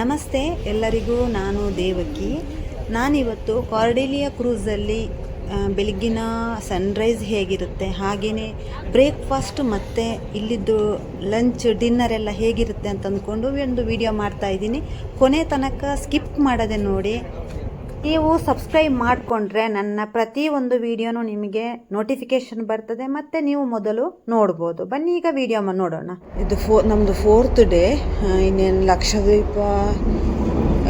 ನಮಸ್ತೆ, ಎಲ್ಲರಿಗೂ ನಾನು ದೇವಕಿ. ನಾನಿವತ್ತು ಕಾರ್ಡೆಲಿಯಾ ಕ್ರೂಸಲ್ಲಿ ಬೆಳಗ್ಗಿನ ಸನ್ರೈಸ್ ಹೇಗಿರುತ್ತೆ ಹಾಗೆಯೇ ಬ್ರೇಕ್ಫಾಸ್ಟ್ ಮತ್ತು ಇಲ್ಲಿದ್ದು ಲಂಚ್ ಡಿನ್ನರ್ ಎಲ್ಲ ಹೇಗಿರುತ್ತೆ ಅಂತ ಅಂದ್ಕೊಂಡು ಒಂದು ವಿಡಿಯೋ ಮಾಡ್ತಾ ಇದ್ದೀನಿ. ಕೊನೆ ತನಕ ಸ್ಕಿಪ್ ಮಾಡದೆ ನೋಡಿ. ನೀವು ಸಬ್ಸ್ಕ್ರೈಬ್ ಮಾಡಿಕೊಂಡ್ರೆ ನನ್ನ ಪ್ರತಿ ಒಂದು ವಿಡಿಯೋನು ನಿಮಗೆ ನೋಟಿಫಿಕೇಶನ್ ಬರ್ತದೆ ಮತ್ತು ನೀವು ಮೊದಲು ನೋಡ್ಬೋದು. ಬನ್ನಿ ಈಗ ವಿಡಿಯೋ ನೋಡೋಣ. ಇದು ಫೋ ನಮ್ಮದು ಫೋರ್ತ್ ಡೇ ಇನ್ನೇನು ಲಕ್ಷದ್ವೀಪ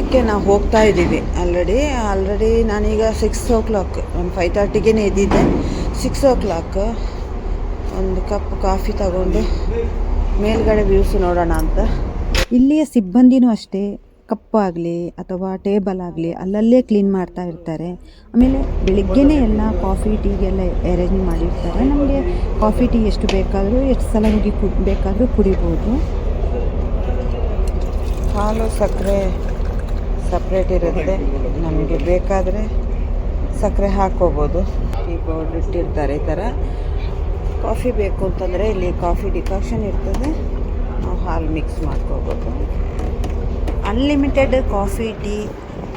ಕ್ಕೆ ನಾವು ಹೋಗ್ತಾ ಇದ್ದೀವಿ ಆಲ್ರೆಡಿ ಆಲ್ರೆಡಿ ನಾನೀಗ ಸಿಕ್ಸ್ ಓ ಕ್ಲಾಕ್ ಒಂದು ಫೈವ್ ತರ್ಟಿಗೆ ಇದ್ದಿದ್ದೆ ಸಿಕ್ಸ್ ಓ ಕ್ಲಾಕ್ ಒಂದು ಕಪ್ ಕಾಫಿ ತಗೊಂಡು ಮೇಲ್ಗಡೆ ವ್ಯೂಸ್ ನೋಡೋಣ ಅಂತ. ಇಲ್ಲಿಯ ಸಿಬ್ಬಂದಿನೂ ಅಷ್ಟೇ. ಕಪ್ಪಾಗಲಿ ಅಥವಾ ಟೇಬಲ್ ಆಗಲಿ ಅಲ್ಲಲ್ಲೇ ಕ್ಲೀನ್ ಮಾಡ್ತಾ ಇರ್ತಾರೆ. ಆಮೇಲೆ ಬೆಳಿಗ್ಗೆನೇ ಎಲ್ಲ ಕಾಫಿ, ಟೀಗೆಲ್ಲ ಅರೇಂಜ್ ಮಾಡಿರ್ತಾರೆ. ನಮಗೆ ಕಾಫಿ, ಟೀ ಎಷ್ಟು ಬೇಕಾದರೂ, ಎಷ್ಟು ಸಲ ಹೋಗಿ ಕು, ಬೇಕಾದರೂ ಕುಡಿಬೋದು. ಹಾಲು ಸಕ್ಕರೆ ಸಪ್ರೇಟ್ ಇರುತ್ತೆ. ನಮಗೆ ಬೇಕಾದರೆ ಸಕ್ಕರೆ ಹಾಕೋಬೋದು ಟೀ ಪೌಡ್ರ್ ಇಟ್ಟಿರ್ತಾರೆ ಈ ಥರ. ಕಾಫಿ ಬೇಕು ಅಂತಂದರೆ ಇಲ್ಲಿ ಕಾಫಿ ಡಿಕಾಕ್ಷನ್ ಇರ್ತದೆ. ನಾವು ಹಾಲು ಮಿಕ್ಸ್ ಮಾಡ್ಕೋಬೋದು. ಅನ್ಲಿಮಿಟೆಡ್ ಕಾಫಿ ಟೀ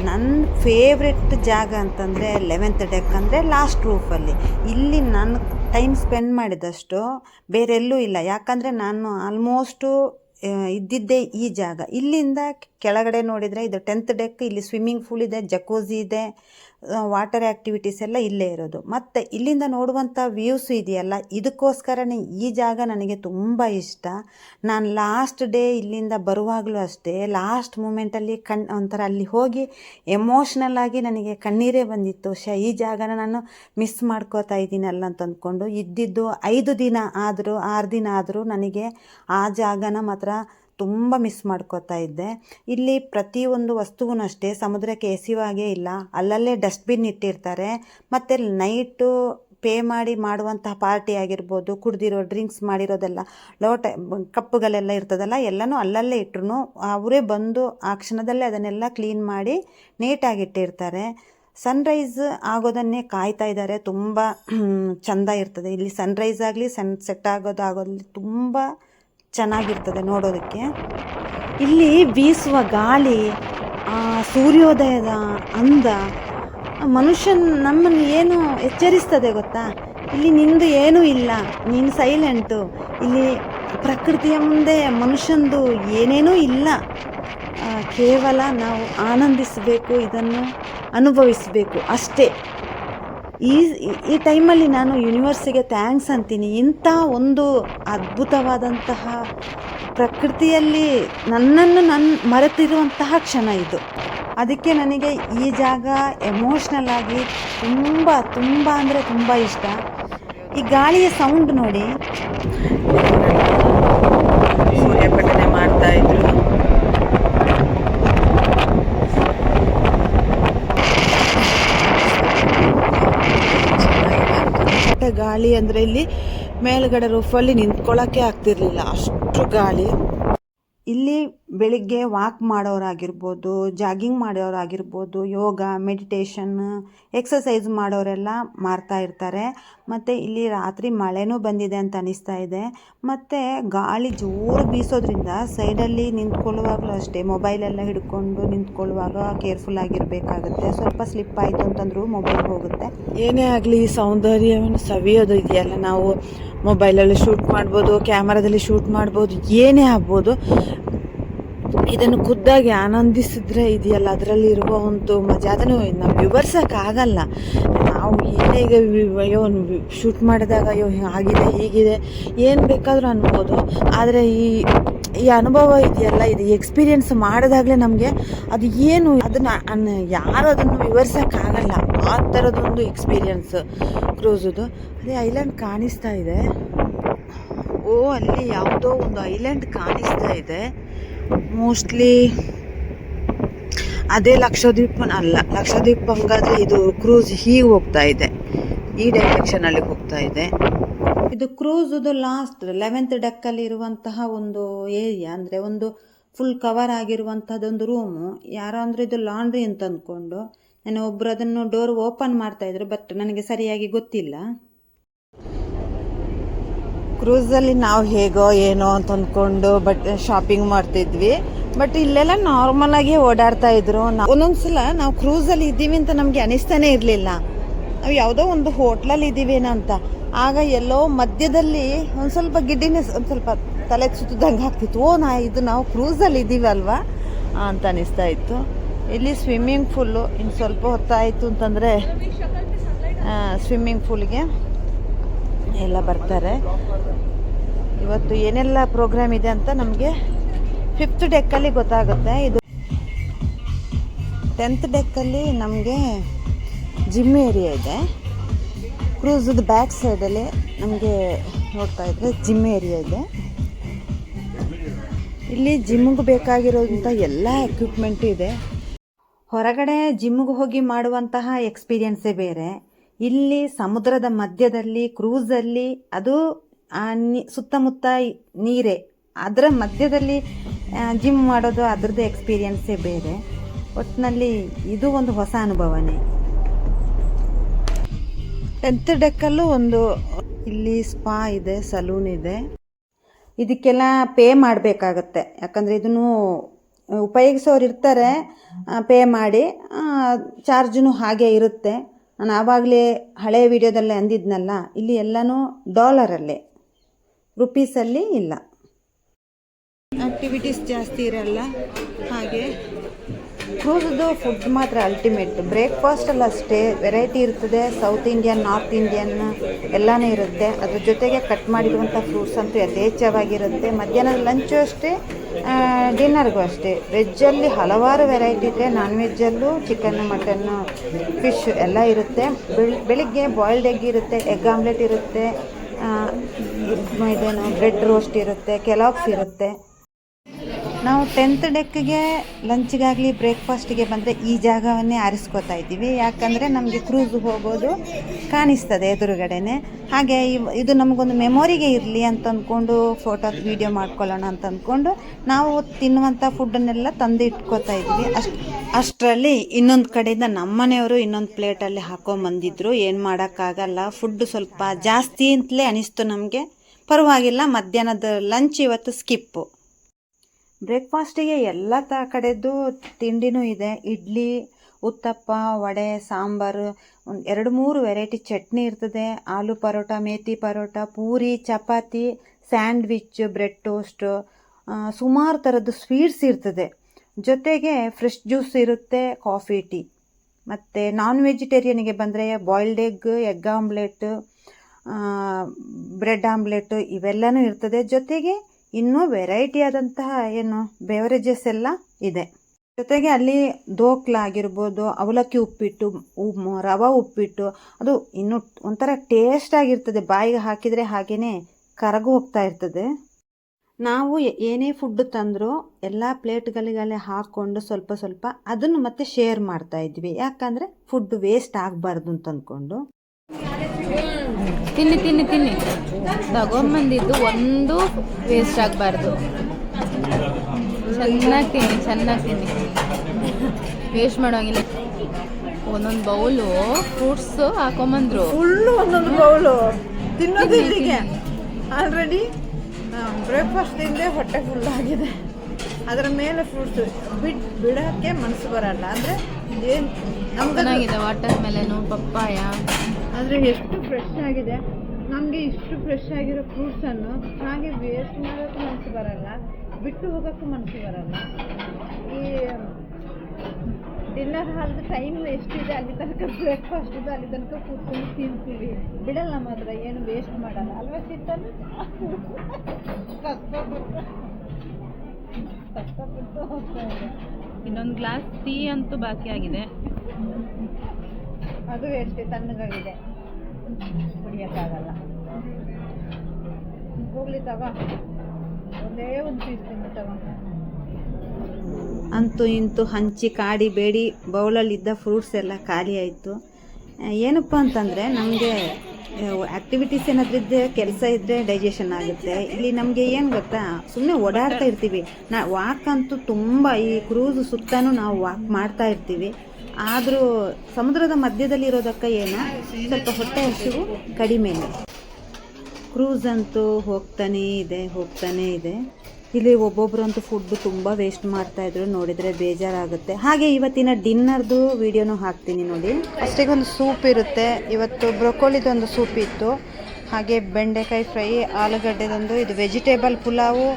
ನನ್ನ ಫೇವ್ರೆಟ್ ಜಾಗ ಅಂತಂದರೆ ಲೆವೆಂತ್ ಡೆಕ್ ಅಂದರೆ ಲಾಸ್ಟ್ ರೂಫಲ್ಲಿ ಇಲ್ಲಿ ನಾನು ಟೈಮ್ ಸ್ಪೆಂಡ್ ಮಾಡಿದಷ್ಟು ಬೇರೆಲ್ಲೂ ಇಲ್ಲ. ಯಾಕಂದರೆ ನಾನು ಆಲ್ಮೋಸ್ಟು ಇದ್ದಿದ್ದೇ ಈ ಜಾಗ. ಇಲ್ಲಿಂದ ಕೆಳಗಡೆ ನೋಡಿದರೆ ಇದು ಟೆಂತ್ ಡೆಕ್ ಇಲ್ಲಿ ಸ್ವಿಮ್ಮಿಂಗ್ ಪೂಲ್ ಇದೆ ಜಕೋಸಿ ಇದೆ ವಾಟರ್ ಆ್ಯಕ್ಟಿವಿಟೀಸ್ ಎಲ್ಲ ಇಲ್ಲೇ ಇರೋದು. ಮತ್ತು ಇಲ್ಲಿಂದ ನೋಡುವಂಥ ವ್ಯೂಸು ಇದೆಯಲ್ಲ, ಇದಕ್ಕೋಸ್ಕರನೇ ಈ ಜಾಗ ನನಗೆ ತುಂಬ ಇಷ್ಟ. ನಾನು ಲಾಸ್ಟ್ ಡೇ ಇಲ್ಲಿಂದ ಬರುವಾಗಲೂ ಅಷ್ಟೇ ಲಾಸ್ಟ್ ಮೂಮೆಂಟಲ್ಲಿ ಕಣ್, ಒಂಥರ ಅಲ್ಲಿ ಹೋಗಿ ಎಮೋಷ್ನಲ್ ಆಗಿ ನನಗೆ ಕಣ್ಣೀರೇ ಬಂದಿತ್ತು. ಶ, ಈ ಜಾಗನ ನಾನು ಮಿಸ್ ಮಾಡ್ಕೋತಾ ಇದ್ದೀನಲ್ಲ ಅಂತ ಅಂದ್ಕೊಂಡು ಇದ್ದಿದ್ದು ಐದು ದಿನ ಆದರೂ, ಆರು ದಿನ ಆದರೂ ನನಗೆ ಆ ಜಾಗನ ಮಾತ್ರ ತುಂಬ ಮಿಸ್ ಮಾಡ್ಕೋತಾ ಇದ್ದೆ. ಇಲ್ಲಿ ಪ್ರತಿಯೊಂದು ವಸ್ತುವೂ ಅಷ್ಟೇ, ಸಮುದ್ರಕ್ಕೆ ಎಸಿವಾಗೇ ಇಲ್ಲ. ಅಲ್ಲಲ್ಲೇ ಡಸ್ಟ್ಬಿನ್ ಇಟ್ಟಿರ್ತಾರೆ. ಮತ್ತು ನೈಟು ಪೇ ಮಾಡಿ ಮಾಡುವಂತಹ ಪಾರ್ಟಿ ಆಗಿರ್ಬೋದು, ಕುಡ್ದಿರೋ ಡ್ರಿಂಕ್ಸ್ ಮಾಡಿರೋದೆಲ್ಲ, ಲೋಟ, ಕಪ್ಪುಗಳೆಲ್ಲ ಇರ್ತದಲ್ಲ, ಎಲ್ಲನೂ ಅಲ್ಲಲ್ಲೇ ಇಟ್ಟರು ಅವರೇ ಬಂದು ಆ ಕ್ಷಣದಲ್ಲೇ ಅದನ್ನೆಲ್ಲ ಕ್ಲೀನ್ ಮಾಡಿ ನೀಟಾಗಿ ಇಟ್ಟಿರ್ತಾರೆ. ಸನ್ರೈಸ್ ಆಗೋದನ್ನೇ ಕಾಯ್ತಾ ಇದ್ದಾರೆ. ತುಂಬ ಚೆಂದ ಇರ್ತದೆ. ಇಲ್ಲಿ ಸನ್ರೈಸ್ ಆಗಲಿ ಸನ್ಸೆಟ್ ಆಗೋದು ಆಗೋದ್ರಲ್ಲಿ ತುಂಬ ಚೆನ್ನಾಗಿರ್ತದೆ ನೋಡೋದಕ್ಕೆ. ಇಲ್ಲಿ ಬೀಸುವ ಗಾಳಿ, ಆ, ಸೂರ್ಯೋದಯದ ಅಂದ, ಮನುಷ್ಯನ್ ನಮ್ಮನ್ನು ಏನು ಎಚ್ಚರಿಸ್ತದೆ ಗೊತ್ತಾ? ಇಲ್ಲಿ ನಿಂದು ಏನೂ ಇಲ್ಲ, ನೀನು ಸೈಲೆಂಟು. ಇಲ್ಲಿ ಪ್ರಕೃತಿಯ ಮುಂದೆ ಮನುಷ್ಯಂದು ಏನೇನೂ ಇಲ್ಲ. ಕೇವಲ ನಾವು ಆನಂದಿಸಬೇಕು, ಇದನ್ನು ಅನುಭವಿಸಬೇಕು ಅಷ್ಟೇ. ಈ ಈ ಟೈಮಲ್ಲಿ ನಾನು ಯೂನಿವರ್ಸಿಗೆ ಥ್ಯಾಂಕ್ಸ್ ಅಂತೀನಿ. ಇಂಥ ಒಂದು ಅದ್ಭುತವಾದಂತಹ ಪ್ರಕೃತಿಯಲ್ಲಿ ನನ್ನನ್ನು ನನ್ನ ಮರೆತಿರುವಂತಹ ಕ್ಷಣ ಇದು. ಅದಕ್ಕೆ ನನಗೆ ಈ ಜಾಗ ಎಮೋಷ್ನಲ್ ಆಗಿ ತುಂಬ ತುಂಬ ಅಂದರೆ ತುಂಬ ಇಷ್ಟ. ಈ ಗಾಳಿಯ ಸೌಂಡ್ ನೋಡಿ ಸೂರ್ಯಪಠನೆ ಮಾಡ್ತಾ ಇದ್ರು ಗಾಳಿ ಅಂದರೆ ಇಲ್ಲಿ ಮೇಲ್ಗಡೆ ರೂಫಲ್ಲಿ ನಿಂತ್ಕೊಳ್ಳೋಕ್ಕೆ ಆಗ್ತಿರ್ಲಿಲ್ಲ. ಅಷ್ಟು ಗಾಳಿ. ಇಲ್ಲಿ ಬೆಳಿಗ್ಗೆ ವಾಕ್ ಮಾಡೋರಾಗಿರ್ಬೋದು ಜಾಗಿಂಗ್ ಮಾಡೋರಾಗಿರ್ಬೋದು, ಯೋಗ ಮೆಡಿಟೇಷನ್ ಎಕ್ಸಸೈಸ್ ಮಾಡೋರೆಲ್ಲ ಮಾಡ್ತಾ ಇರ್ತಾರೆ. ಮತ್ತು ಇಲ್ಲಿ ರಾತ್ರಿ ಮಳೆನೂ ಬಂದಿದೆ ಅಂತ ಅನಿಸ್ತಾ ಇದೆ. ಮತ್ತು ಗಾಳಿ ಜೋರು ಬೀಸೋದ್ರಿಂದ ಸೈಡಲ್ಲಿ ನಿಂತ್ಕೊಳ್ಳುವಾಗಲೂ ಅಷ್ಟೇ ಮೊಬೈಲೆಲ್ಲ ಹಿಡ್ಕೊಂಡು ನಿಂತ್ಕೊಳ್ಳುವಾಗ ಕೇರ್ಫುಲ್ ಆಗಿರಬೇಕಾಗುತ್ತೆ. ಸ್ವಲ್ಪ ಸ್ಲಿಪ್ ಆಯಿತು ಅಂತಂದ್ರೂ ಮೊಬೈಲ್ ಹೋಗುತ್ತೆ. ಏನೇ ಆಗಲಿ ಸೌಂದರ್ಯವನ್ನು ಸವಿಯೋದು ಇದೆಯಲ್ಲ. ನಾವು ಮೊಬೈಲಲ್ಲಿ ಶೂಟ್ ಮಾಡ್ಬೋದು ಕ್ಯಾಮರಾದಲ್ಲಿ ಶೂಟ್ ಮಾಡ್ಬೋದು, ಏನೇ ಆಗ್ಬೋದು. ಇದನ್ನು ಖುದ್ದಾಗಿ ಆನಂದಿಸಿದ್ರೆ ಇದೆಯಲ್ಲ, ಅದರಲ್ಲಿ ಇರುವ ಒಂದು ಮಜಾ. ಅದನ್ನು ನಾವು ವಿವರಿಸೋಕ್ಕಾಗಲ್ಲ. ನಾವು ಹೇಗೆ ಅಯ್ಯೋ, ಶೂಟ್ ಮಾಡಿದಾಗ ಅಯ್ಯೋ, ಆಗಿದೆ, ಹೀಗಿದೆ, ಏನು ಬೇಕಾದರೂ ಅನ್ಬೋದು. ಆದರೆ ಈ ಈ ಅನುಭವ ಇದೆಯಲ್ಲ, ಇದು ಎಕ್ಸ್ಪೀರಿಯನ್ಸ್ ಮಾಡಿದಾಗಲೇ ನಮಗೆ ಅದು ಏನು, ಅದನ್ನು ಯಾರು ಅದನ್ನು ವಿವರಿಸೋಕ್ಕಾಗಲ್ಲ. ಆ ಥರದೊಂದು ಎಕ್ಸ್ಪೀರಿಯೆನ್ಸ್ ಕ್ರೂಸದು. ಅದೇ ಐಲ್ಯಾಂಡ್ ಕಾಣಿಸ್ತಾ ಇದೆ. ಓ, ಅಲ್ಲಿ ಯಾವುದೋ ಒಂದು ಐಲ್ಯಾಂಡ್ ಕಾಣಿಸ್ತಾ ಇದೆ. ಮೋಸ್ಟ್ಲಿ ಅದೇ ಲಕ್ಷದ್ವೀಪ ಅಲ್ಲ, ಲಕ್ಷದ್ವೀಪ ಹಂಗಾದ್ರೆ ಇದು ಕ್ರೂಸ್ ಹೀಗೆ ಹೋಗ್ತಾ ಇದೆ. ಈ ಡೈರೆಕ್ಷನಲ್ಲಿ ಹೋಗ್ತಾ ಇದೆ. ಇದು ಕ್ರೂಸದು ಲಾಸ್ಟ್ ಲೆವೆಂತ್ ಡೆಕ್ಕಲ್ಲಿ ಇರುವಂತಹ ಒಂದು ಏರಿಯಾ ಅಂದರೆ ಒಂದು ಫುಲ್ ಕವರ್ ಆಗಿರುವಂಥದ್ದೊಂದು ರೂಮು ಯಾರೋ ಅಂದರೆ ಇದು ಲಾಂಡ್ರಿ ಅಂತ ಅಂದ್ಕೊಂಡು ನಾನು ಒಬ್ಬರು ಅದನ್ನು ಡೋರ್ ಓಪನ್ ಮಾಡ್ತಾ ಇದ್ರು ಬಟ್ ನನಗೆ ಸರಿಯಾಗಿ ಗೊತ್ತಿಲ್ಲ. ಕ್ರೂಸಲ್ಲಿ ನಾವು ಹೇಗೋ ಏನೋ ಅಂತ ಅಂದ್ಕೊಂಡು ಬಟ್ ಶಾಪಿಂಗ್ ಮಾಡ್ತಿದ್ವಿ. ಬಟ್ ಇಲ್ಲೆಲ್ಲ ನಾರ್ಮಲ್ ಆಗಿ ಓಡಾಡ್ತಾ ಇದ್ರು. ಒಂದೊಂದ್ಸಲ ನಾವು ಕ್ರೂಸಲ್ಲಿ ಇದ್ದೀವಿ ಅಂತ ನಮಗೆ ಅನಿಸ್ತಾನೆ ಇರಲಿಲ್ಲ. ನಾವು ಯಾವುದೋ ಒಂದು ಹೋಟ್ಲಲ್ಲಿ ಇದ್ದೀವೇನೋ ಅಂತ ಆಗ ಎಲ್ಲೋ ಮಧ್ಯದಲ್ಲಿ ಒಂದು ಸ್ವಲ್ಪ ಗಿಡ್ಡಿನೆಸ್, ಒಂದು ಸ್ವಲ್ಪ ತಲೆ ಸುತ್ತಿದಂಗೆ ಆಗ್ತಿತ್ತು. ಓ, ನಾ ಇದು ನಾವು ಕ್ರೂಸಲ್ಲಿ ಇದ್ದೀವಲ್ವಾ ಅಂತ ಅನಿಸ್ತಾ ಇತ್ತು. ಇಲ್ಲಿ ಸ್ವಿಮ್ಮಿಂಗ್ ಫೂಲು ಇನ್ನು ಸ್ವಲ್ಪ ಹೊತ್ತಾಯಿತು ಅಂತಂದರೆ ಸ್ವಿಮ್ಮಿಂಗ್ ಪೂಲ್ಗೆ ಎಲ್ಲ ಬರ್ತಾರೆ. ಇವತ್ತು ಏನೆಲ್ಲ ಪ್ರೋಗ್ರಾಮ್ ಇದೆ ಅಂತ ನಮಗೆ ಫಿಫ್ತ್ ಡೆಕ್ಕಲ್ಲಿ ಗೊತ್ತಾಗುತ್ತೆ. ಇದು ಟೆಂತ್ ಡೆಕ್ಕಲ್ಲಿ ನಮಗೆ ಜಿಮ್ ಏರಿಯಾ ಇದೆ. ಕ್ರೂಸದ ಬ್ಯಾಕ್ ಸೈಡಲ್ಲಿ ನಮಗೆ ನೋಡ್ತಾ ಇದ್ರೆ ಜಿಮ್ ಏರಿಯಾ ಇದೆ. ಇಲ್ಲಿ ಜಿಮ್ಗೆ ಬೇಕಾಗಿರೋಂಥ ಎಲ್ಲ ಎಕ್ವಿಪ್ಮೆಂಟು ಇದೆ. ಹೊರಗಡೆ ಜಿಮ್ಗೆ ಹೋಗಿ ಮಾಡುವಂತಹ ಎಕ್ಸ್ಪೀರಿಯನ್ಸೇ ಬೇರೆ. ಇಲ್ಲಿ ಸಮುದ್ರದ ಮಧ್ಯದಲ್ಲಿ, ಕ್ರೂಸಲ್ಲಿ ಅದು ಸುತ್ತಮುತ್ತ ನೀರೇ. ಅದರ ಮಧ್ಯದಲ್ಲಿ ಜಿಮ್ ಮಾಡೋದು ಅದರದ್ದು ಎಕ್ಸ್ಪೀರಿಯನ್ಸೇ ಬೇರೆ. ಒಟ್ಟಿನಲ್ಲಿ ಇದು ಒಂದು ಹೊಸ ಅನುಭವನೇ. ಟೆಂತ್ ಡೆಕ್ಕಲ್ಲೂ ಒಂದು, ಇಲ್ಲಿ ಸ್ಪಾ ಇದೆ ಸಲೂನ್ ಇದೆ. ಇದಕ್ಕೆಲ್ಲ ಪೇ ಮಾಡಬೇಕಾಗತ್ತೆ. ಯಾಕಂದರೆ ಇದನ್ನು ಉಪಯೋಗಿಸೋರು ಇರ್ತಾರೆ ಪೇ ಮಾಡಿ ಚಾರ್ಜೂ ಹಾಗೆ ಇರುತ್ತೆ. ನಾನು ಆವಾಗಲೇ ಹಳೆ ವಿಡಿಯೋದಲ್ಲೇ ಅಂದಿದ್ನಲ್ಲ ಇಲ್ಲಿ ಎಲ್ಲನೂ ಡಾಲರಲ್ಲೇ ರುಪೀಸಲ್ಲಿ ಇಲ್ಲ. ಆಕ್ಟಿವಿಟೀಸ್ ಜಾಸ್ತಿ ಇರಲ್ಲ ಹಾಗೆ. ಕ್ರೂಸ್ದು ಫುಡ್ ಮಾತ್ರ ಅಲ್ಟಿಮೇಟ್ ಬ್ರೇಕ್ಫಾಸ್ಟಲ್ಲಿ ಅಷ್ಟೇ. ವೆರೈಟಿ ಇರ್ತದೆ. ಸೌತ್ ಇಂಡಿಯನ್ ನಾರ್ತ್ ಇಂಡಿಯನ್ ಎಲ್ಲನೂ ಇರುತ್ತೆ. ಅದ್ರ ಜೊತೆಗೆ ಕಟ್ ಮಾಡಿರುವಂಥ ಫ್ರೂಟ್ಸ್ ಅಂತೂ ಯಥೇಚ್ಛವಾಗಿರುತ್ತೆ. ಮಧ್ಯಾಹ್ನದ ಲಂಚು ಅಷ್ಟೇ ಡಿನ್ನರ್ಗೂ ಅಷ್ಟೇ. ವೆಜ್ಜಲ್ಲಿ ಹಲವಾರು ವೆರೈಟಿ ಇದೆ. ನಾನ್ ವೆಜ್ಜಲ್ಲೂ ಚಿಕನ್ನು ಮಟನ್ನು ಫಿಶ್ ಎಲ್ಲ ಇರುತ್ತೆ. ಬೆಳ್, ಬೆಳಿಗ್ಗೆ ಬಾಯ್ಲ್ಡ್ ಎಗ್ ಇರುತ್ತೆ. ಎಗ್ ಆಮ್ಲೆಟ್ ಇರುತ್ತೆ. ಇದೇನು ಬ್ರೆಡ್ ರೋಸ್ಟ್ ಇರುತ್ತೆ. ಕೆಲಾಕ್ಸ್ ಇರುತ್ತೆ. ನಾವು ಟೆಂತ್ ಡೆಕ್ಗೆ ಲಂಚ್ಗಾಗಲಿ ಬ್ರೇಕ್ಫಾಸ್ಟಿಗೆ ಬಂದರೆ ಈ ಜಾಗವನ್ನೇ ಆರಿಸ್ಕೋತಾ ಇದ್ದೀವಿ. ಯಾಕಂದರೆ ನಮಗೆ ಕ್ರೂಸ್ ಹೋಗೋದು ಕಾಣಿಸ್ತದೆ ಎದುರುಗಡೆನೆ. ಹಾಗೆ ಇದು ನಮಗೊಂದು ಮೆಮೊರಿಗೆ ಇರಲಿ ಅಂತ ಅಂದ್ಕೊಂಡು ಫೋಟೋ ವೀಡಿಯೋ ಮಾಡ್ಕೊಳ್ಳೋಣ ಅಂತ ಅಂದ್ಕೊಂಡು ನಾವು ತಿನ್ನುವಂಥ ಫುಡ್ಡನ್ನೆಲ್ಲ ತಂದು ಇಟ್ಕೋತಾ ಇದ್ವಿ ಅಷ್ಟು, ಅಷ್ಟರಲ್ಲಿ ಇನ್ನೊಂದು ಕಡೆಯಿಂದ ನಮ್ಮನೆಯವರು ಇನ್ನೊಂದು ಪ್ಲೇಟಲ್ಲಿ ಹಾಕೊಂಬಂದಿದ್ರು ಏನು ಮಾಡೋಕ್ಕಾಗಲ್ಲ. ಫುಡ್ ಸ್ವಲ್ಪ ಜಾಸ್ತಿ ಅಂತಲೇ ಅನಿಸ್ತು ನಮಗೆ. ಪರವಾಗಿಲ್ಲ, ಮಧ್ಯಾಹ್ನದ ಲಂಚ್ ಇವತ್ತು ಸ್ಕಿಪ್ಪು ಬ್ರೇಕ್ಫಾಸ್ಟಿಗೆ ಎಲ್ಲ ತ ಕಡೆದು ತಿಂಡಿನೂ ಇದೆ. ಇಡ್ಲಿ, ಉತ್ತಪ್ಪ, ವಡೆ, ಸಾಂಬಾರು, ಒಂದು ಎರಡು ಮೂರು ವೆರೈಟಿ ಚಟ್ನಿ ಇರ್ತದೆ. Aloo paratha, methi paratha, puri, chapati, sandwich, bread toast ಸುಮಾರು ಥರದ್ದು ಸ್ವೀಟ್ಸ್ ಇರ್ತದೆ. ಜೊತೆಗೆ ಫ್ರೆಶ್ ಜ್ಯೂಸ್ ಇರುತ್ತೆ, ಕಾಫಿ, ಟೀ. ಮತ್ತು ನಾನ್ ವೆಜಿಟೇರಿಯನಿಗೆ ಬಂದರೆ boiled egg egg omelette bread omelette ಇವೆಲ್ಲನೂ ಇರ್ತದೆ. ಜೊತೆಗೆ ಇನ್ನೂ ವೆರೈಟಿ ಆದಂತಹ ಏನು ಬೆವರೇಜಸ್ ಎಲ್ಲ ಇದೆ. ಜೊತೆಗೆ ಅಲ್ಲಿ ದೋಕ್ಲ ಆಗಿರ್ಬೋದು, ಅವಲಕ್ಕಿ ಉಪ್ಪಿಟ್ಟು ರವೆ ಉಪ್ಪಿಟ್ಟು, ಅದು ಇನ್ನೂ ಒಂಥರ ಟೇಸ್ಟ್ ಆಗಿರ್ತದೆ. ಬಾಯಿಗೆ ಹಾಕಿದರೆ ಹಾಗೇನೇ ಕರಗು ಹೋಗ್ತಾ ಇರ್ತದೆ. ನಾವು ಏನೇ ಫುಡ್ ತಂದರೂ ಎಲ್ಲ ಪ್ಲೇಟ್ಗಳಿಗಲ್ಲೇ ಹಾಕ್ಕೊಂಡು ಸ್ವಲ್ಪ ಸ್ವಲ್ಪ ಅದನ್ನು ಮತ್ತೆ ಶೇರ್ ಮಾಡ್ತಾ ಇದ್ವಿ. ಯಾಕಂದರೆ ಫುಡ್ ವೇಸ್ಟ್ ಆಗಬಾರ್ದು ಅಂತ ಅಂದ್ಕೊಂಡು ತಿನ್ನಿ ತಿನ್ನಿ ತಿನ್ನಿ. ತಗೊಂಬಂದಿದ್ದು ಒಂದು ವೇಸ್ಟ್ ಆಗಬಾರ್ದು. ಚೆನ್ನಾಗಿ ತಿನ್ನಿ ಚೆನ್ನಾಗಿ ತಿನ್ನಿ. ವೇಸ್ಟ್ ಮಾಡೋಂಗಿಲ್ಲ. ಒಂದೊಂದು ಬೌಲು ಫ್ರೂಟ್ಸ್ ಹಾಕೊಂಬಂದ್ರು. ಫುಲ್ಲು ಒಂದೊಂದು ಬೌಲು ತಿನ್ನೋದು ಇಲ್ಲಿಗೆ. ಆಲ್ರೆಡಿ ಬ್ರೇಕ್ಫಾಸ್ಟ್ ತಿಂದೆ ಹೊಟ್ಟೆ ಫುಲ್ ಆಗಿದೆ. ಅದರ ಮೇಲೆ ಫ್ರೂಟ್ಸ್ ಬಿಟ್ ಬಿಡೋಕ್ಕೆ ಮನಸ್ಸು ಬರಲ್ಲ. ಅಂದರೆ ಏನು ನಮ್ಗೆ ಚೆನ್ನಾಗಿದೆ ವಾಟರ್ ಮೆಲನು ಪಪ್ಪಾಯ. ಆದರೆ ಎಷ್ಟು ಫ್ರೆಶ್ ಆಗಿದೆ. ನಮಗೆ ಇಷ್ಟು ಫ್ರೆಶ್ ಆಗಿರೋ ಫ್ರೂಟ್ಸನ್ನು ಹಾಗೆ ವೇಸ್ಟ್ ಮಾಡೋಕ್ಕೂ ಮನಸ್ಸು ಬರಲ್ಲ, ಬಿಟ್ಟು ಹೋಗೋಕ್ಕೂ ಮನಸ್ಸು ಬರಲ್ಲ. ಈ ಡಿನ್ನರ್ ಹಾಲ್ದು ಟೈಮ್ ಎಷ್ಟಿದೆ ಅಲ್ಲಿ ತನಕ ಬ್ರೇಕ್ಫಾಸ್ಟ್ ಇದೆ ಅಲ್ಲಿ ತನಕ ಕೂತ್ಕೊಂಡು ತಿಂತೀವಿ. ಬಿಡಲ್ಲ ಮಾತ್ರ, ಏನು ವೇಸ್ಟ್ ಮಾಡಲ್ಲ. ಅಲ್ವಾ ಚಿತ್ತನು ಕಷ್ಟಪಟ್ಟು ಹೋಗ್ತಾ ಇದೆ. ಇನ್ನೊಂದು ಗ್ಲಾಸ್ ಟೀ ಅಂತೂ ಬಾಕಿ ಆಗಿದೆ. ಅದು ಎಷ್ಟೇ ತಣ್ಣಗಾಗಿದೆ. ಕುಡಿಯೋಕ್ಕಾಗಲ್ಲ. ಹೋಗ್ಲಿ ತಗೋ ಒಂದೇ ಒಂದು ಪೀಸ್ ತಿಂದು ತಗೋ ಅಂತೂ ಇಂತೂ ಹಂಚಿ ಕಾಡಿ ಬೇಡಿ, ಬೌಲಲ್ಲಿದ್ದ ಫ್ರೂಟ್ಸ್ ಎಲ್ಲ ಖಾಲಿ ಆಯಿತು. ಏನಪ್ಪ ಅಂತಂದರೆ ನಮಗೆ ಆ್ಯಕ್ಟಿವಿಟೀಸ್ ಏನಾದರೂ ಇದ್ದರೆ ಕೆಲಸ ಇದ್ದರೆ ಡೈಜೆಷನ್ ಆಗುತ್ತೆ. ಇಲ್ಲಿ ನಮಗೆ ಏನು ಗೊತ್ತಾ ಸುಮ್ಮನೆ ಓಡಾಡ್ತಾ ಇರ್ತೀವಿ. ನಾ ವಾಕ್ ಅಂತೂ ತುಂಬ, ಈ ಕ್ರೂಸ್ ಸುತ್ತಾನು ನಾವು ವಾಕ್ ಮಾಡ್ತಾ ಇರ್ತೀವಿ. ಆದರೂ ಸಮುದ್ರದ ಮಧ್ಯದಲ್ಲಿ ಇರೋದಕ್ಕೆ ಏನ? ಸ್ವಲ್ಪ ಹೊಟ್ಟೆ ಹಸಿವು ಕಡಿಮೆನೆ ಕ್ರೂಸ್ ಅಂತೂ ಹೋಗ್ತಾನೇ ಇದೆ ಹೋಗ್ತಾನೇ ಇದೆ. ಇಲ್ಲಿ ಒಬ್ಬೊಬ್ಬರಂತೂ ಫುಡ್ ತುಂಬ ವೇಸ್ಟ್ ಮಾಡ್ತಾಯಿದ್ರು ನೋಡಿದರೆ ಬೇಜಾರಾಗುತ್ತೆ. ಹಾಗೆ ಇವತ್ತಿನ ಡಿನ್ನರ್ದು ವಿಡಿಯೋನು ಹಾಕ್ತೀನಿ ನೋಡಿ. ಅಷ್ಟಿಗೊಂದು ಸೂಪ್ ಇರುತ್ತೆ. ಇವತ್ತು ಬ್ರೊಕೋಲಿದೊಂದು ಸೂಪ್ ಇತ್ತು. ಹಾಗೆ ಬೆಂಡೆಕಾಯಿ ಫ್ರೈ, ಆಲೂಗಡ್ಡೆದೊಂದು, ಇದು ವೆಜಿಟೇಬಲ್ ಪುಲಾವು,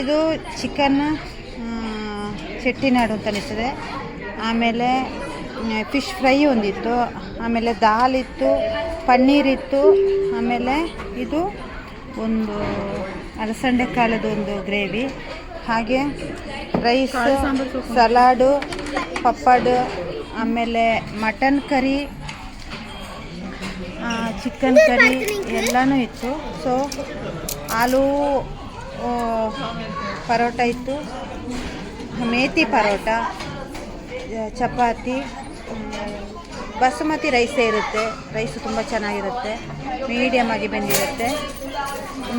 ಇದು ಚಿಕನ್ ಚೆಟ್ಟಿನಾಡು ಅಂತ ಅನಿಸ್ತದೆ. ಆಮೇಲೆ ಫಿಶ್ ಫ್ರೈ ಒಂದಿತ್ತು ಆಮೇಲೆ ದಾಲ್ ಇತ್ತು ಪನ್ನೀರ್ ಇತ್ತು ಆಮೇಲೆ ಇದು ಒಂದು ಅಲಸಂಡೆ ಕಾಲದ ಒಂದು ಗ್ರೇವಿ ಹಾಗೆ ರೈಸ್ ಸಲಾಡು ಪಪ್ಪಡು ಆಮೇಲೆ ಮಟನ್ ಕರಿ ಚಿಕನ್ ಕರಿ ಎಲ್ಲನೂ ಇತ್ತು. ಸೊ ಆಲೂ ಪರೋಟ ಇತ್ತು. ಮೇತಿ ಪರೋಟ. ಚಪಾತಿ ಬಸುಮತಿ ರೈಸೇ ಇರುತ್ತೆ. ರೈಸು ತುಂಬ ಚೆನ್ನಾಗಿರುತ್ತೆ. ಮೀಡಿಯಮ್ ಆಗಿ ಬೆಂದಿರುತ್ತೆ.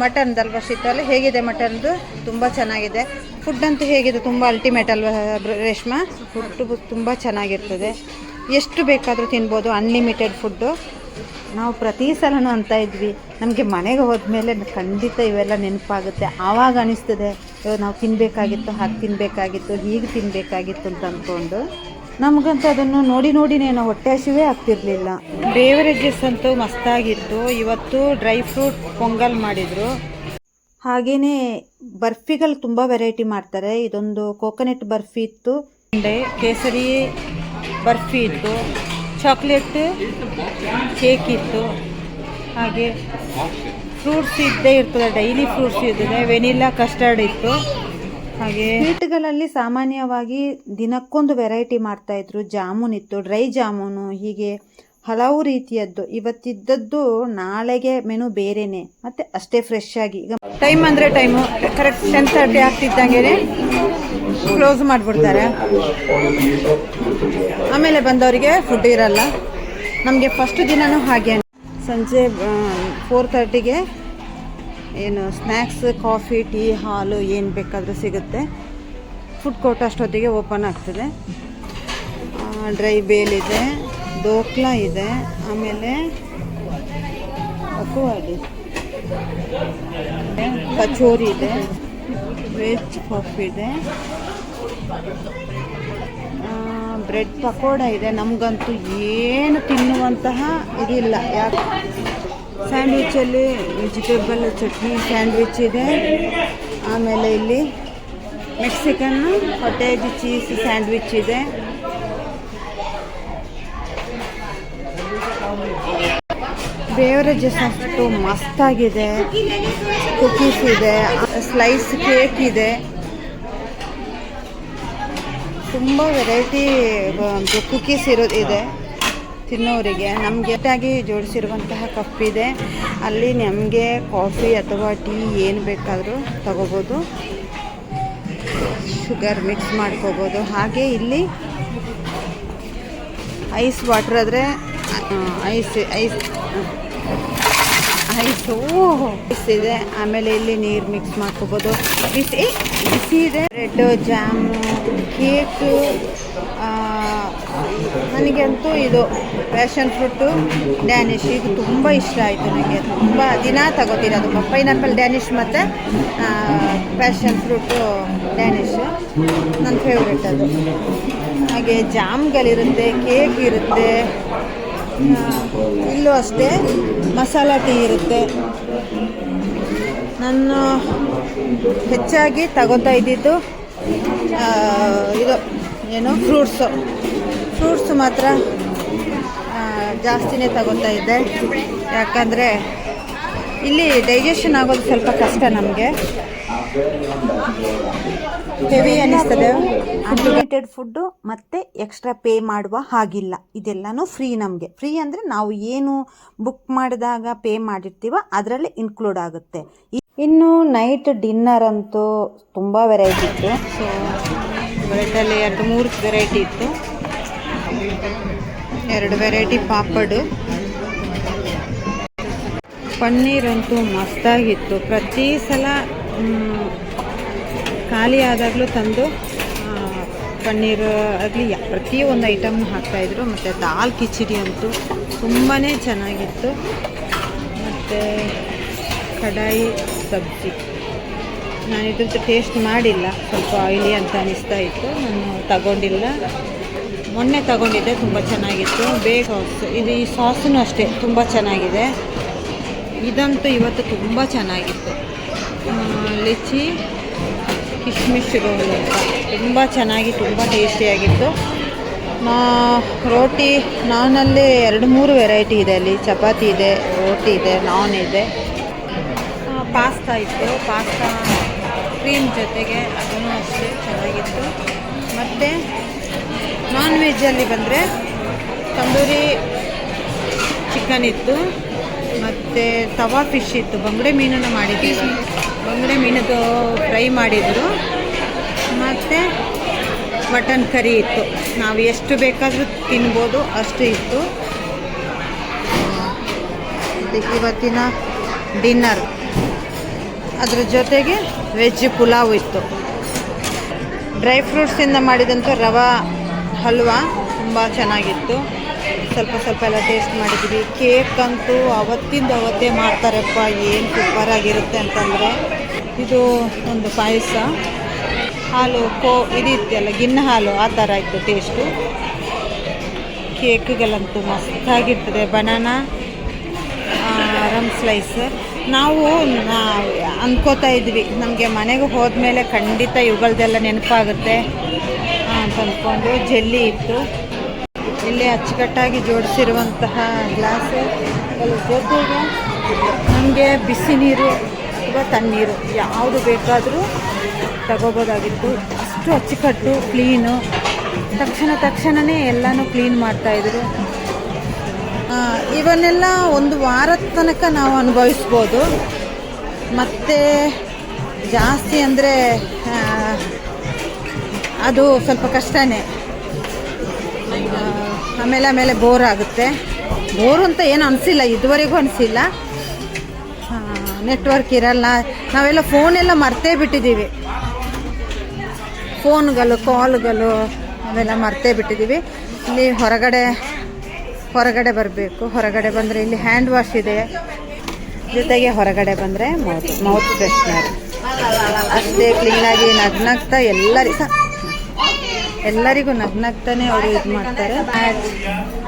ಮಟನ್ ದಲ್ವ ಶೀತಲ್ ಹೇಗಿದೆ ಮಟನ್ದು ತುಂಬ ಚೆನ್ನಾಗಿದೆ. ಫುಡ್ ಅಂತೂ ಹೇಗಿದೆ? ತುಂಬ ಅಲ್ಟಿಮೇಟ್ ಅಲ್ವಾ ರೇಷ್ಮಾ? ಫುಡ್ ತುಂಬ ಚೆನ್ನಾಗಿರ್ತದೆ. ಎಷ್ಟು ಬೇಕಾದರೂ ತಿನ್ಬೋದು ಅನ್ಲಿಮಿಟೆಡ್ ಫುಡ್ಡು ನಾವು ಪ್ರತಿ ಸಲನೂ ಅಂತ ಇದ್ವಿ. ನಮಗೆ ಮನೆಗೆ ಹೋದ್ಮೇಲೆ ಖಂಡಿತ ಇವೆಲ್ಲ ನೆನಪಾಗುತ್ತೆ. ಆವಾಗ ಅನಿಸ್ತದೆ ಅಯ್ಯೋ, ನಾವು ತಿನ್ನಬೇಕಾಗಿತ್ತು ಹಾಗೆ ತಿನ್ನಬೇಕಾಗಿತ್ತು ಹೀಗೆ ತಿನ್ನಬೇಕಾಗಿತ್ತು ಅಂತ ಅಂದ್ಕೊಂಡು ನಮಗಂತೂ ಅದನ್ನು ನೋಡಿ ನೋಡಿನೇ ನಾವು ಹೊಟ್ಟೆ ಹಸಿವೇ ಆಗ್ತಿರಲಿಲ್ಲ. ಬೇವರೇಜಸ್ ಅಂತೂ ಮಸ್ತಾಗಿತ್ತು. ಇವತ್ತು ಡ್ರೈ ಫ್ರೂಟ್ ಪೊಂಗಲ್ ಮಾಡಿದರು. ಹಾಗೆಯೇ ಬರ್ಫಿಗಳು ತುಂಬ ವೆರೈಟಿ ಮಾಡ್ತಾರೆ. ಇದೊಂದು ಕೋಕೋನಟ್ ಬರ್ಫಿ ಇತ್ತು. ಕೇಸರಿ ಬರ್ಫಿ ಇತ್ತು. ಚಾಕ್ಲೇಟ್, ಕೇಕ್ ಇತ್ತು. ಹಾಗೆ ಫ್ರೂಟ್ಸ್ ಇದ್ದೇ ಇರ್ತದೆ, ಡೈಲಿ ಫ್ರೂಟ್ಸ್ ಇರ್ತದೆ ವೆನಿಲ್ಲಾ, ಕಸ್ಟರ್ಡ್ ಇತ್ತು. ಹಾಗೆ ಸ್ವೀಟ್ಗಳಲ್ಲಿ ಸಾಮಾನ್ಯವಾಗಿ ದಿನಕ್ಕೊಂದು ವೆರೈಟಿ ಮಾಡ್ತಾಯಿದ್ರು ಜಾಮೂನ್ ಇತ್ತು, ಡ್ರೈ ಜಾಮೂನು, ಹೀಗೆ ಹಲವು ರೀತಿಯದ್ದು. ಇವತ್ತಿದ್ದದ್ದು ನಾಳೆಗೆ ಮೆನು ಬೇರೆನೆ. ಮತ್ತೆ ಅಷ್ಟೇ ಫ್ರೆಶ್ ಆಗಿ. ಈಗ ಟೈಮ್ ಅಂದರೆ ಟೈಮು ಕರೆಕ್ಟ್ ಟೆನ್ ತರ್ಟಿ ಆಗ್ತಿದ್ದಂಗೆ ಕ್ಲೋಸ್ ಮಾಡಿಬಿಡ್ತಾರೆ. ಆಮೇಲೆ ಬಂದವರಿಗೆ ಫುಡ್ ಇರಲ್ಲ. ನಮಗೆ ಫಸ್ಟ್ ದಿನನೂ ಹಾಗೆ ಸಂಜೆ ಫೋರ್ ತರ್ಟಿಗೆ ಏನು ಸ್ನ್ಯಾಕ್ಸ್ ಕಾಫಿ ಟೀ ಹಾಲು ಏನು ಬೇಕಾದರೂ ಸಿಗುತ್ತೆ. ಫುಡ್ ಕೋರ್ಟ್ ಅಷ್ಟೊತ್ತಿಗೆ ಓಪನ್ ಆಗ್ತದೆ. ಡ್ರೈ ಬೇಲ್ ಇದೆ. ದೋಕ್ಲಾ ಇದೆ, ಆಮೇಲೆ ಅಕುವಾಡಿ ಕಚೋರಿ ಇದೆ, ವೆಜ್ ಪಫ್ ಇದೆ. ಬ್ರೆಡ್ ಪಕೋಡ ಇದೆ. ನಮಗಂತೂ ಏನು ತಿನ್ನುವಂತಹ ಇದಿಲ್ಲ. ಯಾಕೆ? ಸ್ಯಾಂಡ್ವಿಚಲ್ಲಿ ವೆಜಿಟೇಬಲ್ ಚಟ್ನಿ ಸ್ಯಾಂಡ್ವಿಚ್ ಇದೆ. ಆಮೇಲೆ ಇಲ್ಲಿ ಮೆಕ್ಸಿಕನ್ನು ಹೊಟೇಜ್ ಚೀಸ್ ಸ್ಯಾಂಡ್ವಿಚ್ ಇದೆ. ಬೇವರೇಜಸ್ ಅಷ್ಟು ಮಸ್ತಾಗಿದೆ. ಕುಕೀಸ್ ಇದೆ ಸ್ಲೈಸ್ ಕೇಕ್ ಇದೆ. ತುಂಬ ವೆರೈಟಿ ಕುಕೀಸ್ ಇರೋದಿದೆ ತಿನ್ನೋರಿಗೆ. ನಮಗೆ ಆಗಿ ಜೋಡಿಸಿರುವಂತಹ ಇದೆ. ಅಲ್ಲಿ ನಮಗೆ ಕಾಫಿ ಅಥವಾ ಟೀ ಏನು ಬೇಕಾದರೂ ತಗೋಬೋದು. ಶುಗರ್ ಮಿಕ್ಸ್ ಮಾಡ್ಕೋಬೋದು. ಹಾಗೆ ಇಲ್ಲಿ ಐಸ್ ವಾಟರ್ ಆದರೆ ಐಸ್ ಐಸ್ ಬಿಸ್ ಇದೆ. ಆಮೇಲೆ ಇಲ್ಲಿ ನೀರು ಮಿಕ್ಸ್ ಮಾಡ್ಕೋಬೋದು. ಬಿಸಿ ಬಿಸಿ ಇದೆ. ಬ್ರೆಡ್ ಜಾಮು ಕೇಕು ನನಗಂತೂ ಇದು ಪ್ಯಾಷನ್ ಫ್ರೂಟು ಡ್ಯಾನಿಶ್ ಇದು ತುಂಬ ಇಷ್ಟ ಆಯಿತು ನನಗೆ ತುಂಬ ದಿನ ತಗೋತೀನಿ ಅದು ಪೈನಾಪಲ್ ಡ್ಯಾನಿಷ್ ಮತ್ತು ಪ್ಯಾಷನ್ ಫ್ರೂಟು ಡ್ಯಾನಿಶ್ ನನ್ನ ಫೇವ್ರೆಟ್ ಅದು. ಹಾಗೆ ಜಾಮ್ಗಳಿರುತ್ತೆ ಕೇಕ್ ಇರುತ್ತೆ. ಇಲ್ಲೂ ಅಷ್ಟೇ. ಮಸಾಲ ಟೀ ಇರುತ್ತೆ. ನಾನು ಹೆಚ್ಚಾಗಿ ತಗೋತಾ ಇದ್ದಿದ್ದು ಇದು ಏನು, ಫ್ರೂಟ್ಸು. ಫ್ರೂಟ್ಸ್ ಮಾತ್ರ ಜಾಸ್ತಿನೇ ತಗೋತಾ ಇದ್ದೆ. ಯಾಕಂದರೆ ಇಲ್ಲಿ ಡೈಜೆಷನ್ ಆಗೋದು ಸ್ವಲ್ಪ ಕಷ್ಟ ನಮಗೆ. ಹೆವಿ ಅನ್ನಿಸ್ತದೆ ಅನ್ಲಿಮಿಟೆಡ್ ಫುಡ್ಡು ಮತ್ತೆ ಎಕ್ಸ್ಟ್ರಾ ಪೇ ಮಾಡುವ ಹಾಗಿಲ್ಲ. ಇದೆಲ್ಲನೂ ಫ್ರೀ ನಮಗೆ. ಫ್ರೀ ಅಂದರೆ ನಾವು ಏನು ಬುಕ್ ಮಾಡಿದಾಗ ಪೇ ಮಾಡಿರ್ತೀವ ಅದರಲ್ಲಿ ಇನ್ಕ್ಲೂಡ್ ಆಗುತ್ತೆ. ಇನ್ನು ನೈಟ್ ಡಿನ್ನರ್ ಅಂತೂ ತುಂಬ ವೆರೈಟಿ ಇತ್ತು. ಸೊ ಬ್ರೆಡ್ಡಲ್ಲಿ ಎರಡು ಮೂರು ವೆರೈಟಿ ಇತ್ತು. ಎರಡು ವೆರೈಟಿ ಪಾಪಡು. ಪನ್ನೀರ್ ಅಂತೂ ಮಸ್ತಾಗಿತ್ತು. ಪ್ರತಿ ಸಲ ಖಾಲಿ ಆದಾಗಲೂ ತಂದು ಪನ್ನೀರು ಆಗಲಿ ಪ್ರತಿಯೊಂದು ಐಟಮ್ ಹಾಕ್ತಾಯಿದ್ರು ಮತ್ತು ದಾಲ್ ಕಿಚಡಿ ಅಂತೂ ತುಂಬಾ ಚೆನ್ನಾಗಿತ್ತು. ಮತ್ತು ಕಡಾಯಿ ಸಬ್ಜಿ. ನಾನು ಇದ್ರದ್ದು ಟೇಸ್ಟ್ ಮಾಡಿಲ್ಲ. ಸ್ವಲ್ಪ ಆಯಿಲಿ ಅಂತ ಅನಿಸ್ತಾ ಇತ್ತು. ನಾನು ತಗೊಂಡಿಲ್ಲ. ಮೊನ್ನೆ ತಗೊಂಡಿದ್ದೆ, ತುಂಬ ಚೆನ್ನಾಗಿತ್ತು. ಬೇಗ ಸಾಸ್ ಇದು ಈ ಸಾಸೂ ಅಷ್ಟೇ, ತುಂಬ ಚೆನ್ನಾಗಿದೆ. ಇದಂತೂ ಇವತ್ತು ತುಂಬ ಚೆನ್ನಾಗಿತ್ತು. ಲಿಚಿ ಕಿಶ್ಮಿಶ್ ರೋಲ್ ಅಂತ. ತುಂಬ ಚೆನ್ನಾಗಿ, ತುಂಬ ಟೇಸ್ಟಿಯಾಗಿತ್ತು ನಾ, ರೋಟಿ, ನಾನಲ್ಲಿ ಎರಡು ಮೂರು ವೆರೈಟಿ ಇದೆ ಅಲ್ಲಿ. ಚಪಾತಿ ಇದೆ, ರೋಟಿ ಇದೆ, ನಾನ್ ಇದೆ. ಪಾಸ್ತಾ ಇತ್ತು. ಪಾಸ್ತಾ ಕ್ರೀಮ್ ಜೊತೆಗೆ ಅದನ್ನು ಅಷ್ಟೇ ಚೆನ್ನಾಗಿತ್ತು. ಮತ್ತು ನಾನ್ ವೆಜ್ಜಲ್ಲಿ ಬಂದರೆ ತಂದೂರಿ ಚಿಕನ್ ಇತ್ತು. ಮತ್ತು ತವಾ ಫಿಶ್ ಇತ್ತು. ಬಂಗುಡೆ ಮೀನನ್ನು ಮಾಡಿದ್ದೀವಿ. ಬಂಗುಡೆ ಮೀನದು ಫ್ರೈ ಮಾಡಿದರು. ಮತ್ತು ಮಟನ್ ಕರಿ ಇತ್ತು. ನಾವು ಎಷ್ಟು ಬೇಕಾದರೂ ತಿನ್ಬೋದು, ಅಷ್ಟು ಇತ್ತು. ಇವತ್ತಿನ ಡಿನ್ನರ್ ಅದ್ರ ಜೊತೆಗೆ ವೆಜ್ ಪುಲಾವ್ ಇತ್ತು. ಡ್ರೈ ಫ್ರೂಟ್ಸಿಂದ ಮಾಡಿದಂಥ ರವಾ, ಹಲ್ವಾ ತುಂಬ ಚೆನ್ನಾಗಿತ್ತು. ಸ್ವಲ್ಪ ಸ್ವಲ್ಪ ಎಲ್ಲ ಟೇಸ್ಟ್ ಮಾಡಿದ್ವಿ ಕೇಕ್ ಅಂತೂ ಅವತ್ತಿಂದ ಅವತ್ತೇ ಮಾಡ್ತಾರಪ್ಪ, ಏನು ಸೂಪರಾಗಿರುತ್ತೆ ಅಂತಂದರೆ ಇದು ಒಂದು ಪಾಯಸ. ಹಾಲು ಕೋ, ಇದಿತ್ತಲ್ಲ, ಗಿನ್ನ ಹಾಲು, ಆ ಥರ ಇತ್ತು ಟೇಸ್ಟು ಕೇಕ್ಗಳಂತೂ ಮಸ್ತಾಗಿರ್ತದೆ. ಬನಾನಾ ರಮ್ ಸ್ಲೈಸ್ ನಾವು ಅಂದ್ಕೋತಾ ಇದ್ವಿ. ನಮಗೆ ಮನೆಗೆ ಹೋದ್ಮೇಲೆ ಖಂಡಿತ ಇವುಗಳದೆಲ್ಲ ನೆನಪಾಗುತ್ತೆ. ಅಂತ ಅಂದ್ಕೊಂಡು ಜೆಲ್ಲಿ ಇತ್ತು. ಇಲ್ಲಿ ಅಚ್ಚುಕಟ್ಟಾಗಿ ಜೋಡಿಸಿರುವಂತಹ ಗ್ಲಾಸು. ಜೊತೆಗೆ ನಮಗೆ ಬಿಸಿ ನೀರು ಅಥವಾ ತಣ್ಣೀರು ಯಾವುದು ಬೇಕಾದರೂ ತಗೋಬೋದಾಗಿತ್ತು. ಅಷ್ಟು ಅಚ್ಚುಕಟ್ಟು, ಕ್ಲೀನು. ತಕ್ಷಣ ತಕ್ಷಣವೇ ಎಲ್ಲನೂ ಕ್ಲೀನ್ ಮಾಡ್ತಾಯಿದ್ರು ಇವನ್ನೆಲ್ಲ ಒಂದು ವಾರದ ತನಕ ನಾವು ಅನುಭವಿಸ್ಬೋದು. ಮತ್ತು ಜಾಸ್ತಿ ಅಂದರೆ ಅದು ಸ್ವಲ್ಪ ಕಷ್ಟನೇ. ಆಮೇಲೆ ಆಮೇಲೆ ಬೋರ್ ಆಗುತ್ತೆ. ಬೋರು ಅಂತ ಏನು ಅನಿಸಿಲ್ಲ, ಇದುವರೆಗೂ ಅನಿಸಿಲ್ಲ. ನೆಟ್ವರ್ಕ್ ಇರಲ್ಲ. ನಾವೆಲ್ಲ ಫೋನೆಲ್ಲ ಮರ್ತೇ ಬಿಟ್ಟಿದ್ದೀವಿ. ಫೋನ್ಗಳು ಕಾಲ್ಗಳು ಅವೆಲ್ಲ ಮರ್ತೇ ಬಿಟ್ಟಿದ್ದೀವಿ. ಇಲ್ಲಿ ಹೊರಗಡೆ ಹೊರಗಡೆ ಬರಬೇಕು. ಹೊರಗಡೆ ಬಂದರೆ ಇಲ್ಲಿ ಹ್ಯಾಂಡ್ ವಾಶ್ ಇದೆ. ಜೊತೆಗೆ ಹೊರಗಡೆ ಬಂದರೆ ಮೌತ್ ಮೌತ್ ಫ್ರೆಶ್ನರ್ ಅಷ್ಟೇ ಕ್ಲೀನಾಗಿ ನಗ್ನಗ್ತಾ ಎಲ್ಲರಿ ಸ ಎಲ್ಲರಿಗೂ ನಗ್ನಗ್ತಾನೆ ಅವರು ಇದು ಮಾಡ್ತಾರೆ.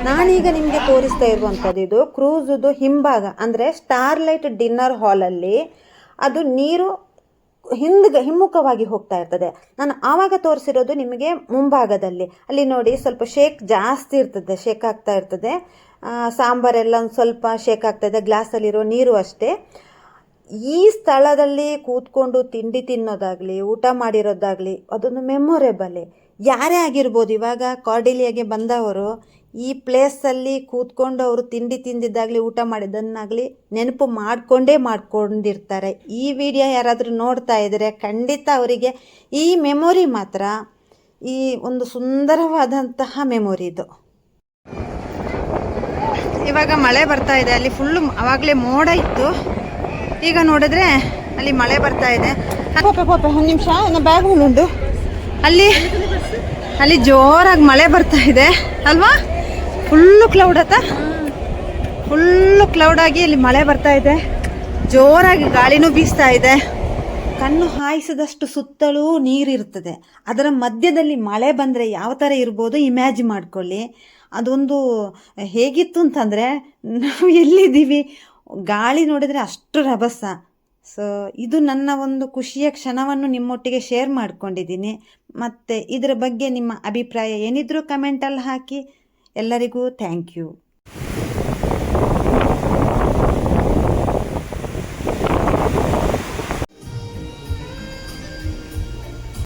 ನಾನೀಗ ನಿಮಗೆ ತೋರಿಸ್ತಾ ಇರುವಂಥದ್ದು ಇದು ಕ್ರೂಝದು ಹಿಂಭಾಗ, ಅಂದರೆ ಸ್ಟಾರ್ಲೈಟ್ ಡಿನ್ನರ್ ಹಾಲಲ್ಲಿ ಅದು ನೀರು ಹಿಂದ್ಗ, ಹಿಮ್ಮುಖವಾಗಿ ಹೋಗ್ತಾ ಇರ್ತದೆ. ನಾನು ಆವಾಗ ತೋರಿಸಿರೋದು ನಿಮಗೆ ಮುಂಭಾಗದಲ್ಲಿ. ಅಲ್ಲಿ ನೋಡಿ ಸ್ವಲ್ಪ ಶೇಕ್ ಜಾಸ್ತಿ ಇರ್ತದೆ, ಶೇಕ್ ಆಗ್ತಾ ಇರ್ತದೆ. ಸಾಂಬಾರೆಲ್ಲ ಒಂದು ಸ್ವಲ್ಪ ಶೇಕ್ ಆಗ್ತಾ ಇದೆ, ಗ್ಲಾಸಲ್ಲಿರೋ ನೀರು ಅಷ್ಟೇ. ಈ ಸ್ಥಳದಲ್ಲಿ ಕೂತ್ಕೊಂಡು ತಿಂಡಿ ತಿನ್ನೋದಾಗಲಿ, ಊಟ ಮಾಡಿರೋದಾಗಲಿ, ಅದೊಂದು ಮೆಮೊರೇಬಲ್ ಯಾರೇ ಆಗಿರ್ಬೋದು ಇವಾಗ ಕಾರ್ಡಿಲಿಯಾಗೆ ಬಂದವರು ಈ ಪ್ಲೇಸಲ್ಲಿ ಕೂತ್ಕೊಂಡು ಅವರು ತಿಂಡಿ ತಿಂದಿದ್ದಾಗಲಿ ಊಟ ಮಾಡಿದ್ದನ್ನಾಗಲಿ ನೆನಪು ಮಾಡಿಕೊಂಡೇ ಮಾಡ್ಕೊಂಡಿರ್ತಾರೆ ಈ ವಿಡಿಯೋ ಯಾರಾದರೂ ನೋಡ್ತಾ ಇದ್ದರೆ ಖಂಡಿತ ಅವರಿಗೆ ಈ ಮೆಮೊರಿ ಮಾತ್ರ ಈ ಒಂದು ಸುಂದರವಾದಂತಹ ಮೆಮೊರಿ ಇದು ಇವಾಗ ಮಳೆ ಬರ್ತಾ ಇದೆ ಅಲ್ಲಿ ಫುಲ್ಲು ಅವಾಗಲೇ ಮೋಡ ಇತ್ತು ಈಗ ನೋಡಿದ್ರೆ ಅಲ್ಲಿ ಮಳೆ ಬರ್ತಾ ಇದೆ ಒಂದು ನಿಮಿಷ ಬ್ಯಾಗ್ ಉಂಟು ಅಲ್ಲಿ ಅಲ್ಲಿ ಜೋರಾಗಿ ಮಳೆ ಬರ್ತಾ ಇದೆ. ಅಲ್ವಾ? ಫುಲ್ಲು ಕ್ಲೌಡ್ ಅತ್ತ? ಫುಲ್ಲು ಕ್ಲೌಡ್ ಆಗಿ ಇಲ್ಲಿ ಮಳೆ ಬರ್ತಾ ಇದೆ. ಜೋರಾಗಿ ಗಾಳಿನೂ ಬೀಸ್ತಾ ಇದೆ. ಕಣ್ಣು ಹಾಯಿಸಿದಷ್ಟು ಸುತ್ತಲೂ ನೀರಿರ್ತದೆ ಅದರ ಮಧ್ಯದಲ್ಲಿ ಮಳೆ ಬಂದರೆ ಯಾವ ಥರ ಇರ್ಬೋದು ಇಮ್ಯಾಜ್ ಮಾಡ್ಕೊಳ್ಳಿ. ಅದೊಂದು ಹೇಗಿತ್ತು ಅಂತಂದರೆ, ನಾವು ಎಲ್ಲಿದ್ದೀವಿ? ಗಾಳಿ ನೋಡಿದರೆ ಅಷ್ಟು ರಭಸ. ಸೊ ಇದು ನನ್ನ ಒಂದು ಖುಷಿಯ ಕ್ಷಣವನ್ನು ನಿಮ್ಮೊಟ್ಟಿಗೆ ಶೇರ್ ಮಾಡ್ಕೊಂಡಿದ್ದೀನಿ. ಮತ್ತು ಇದರ ಬಗ್ಗೆ ನಿಮ್ಮ ಅಭಿಪ್ರಾಯ ಏನಿದ್ರೂ ಕಮೆಂಟಲ್ಲಿ ಹಾಕಿ. ಎಲ್ಲರಿಗೂ ಥ್ಯಾಂಕ್ ಯು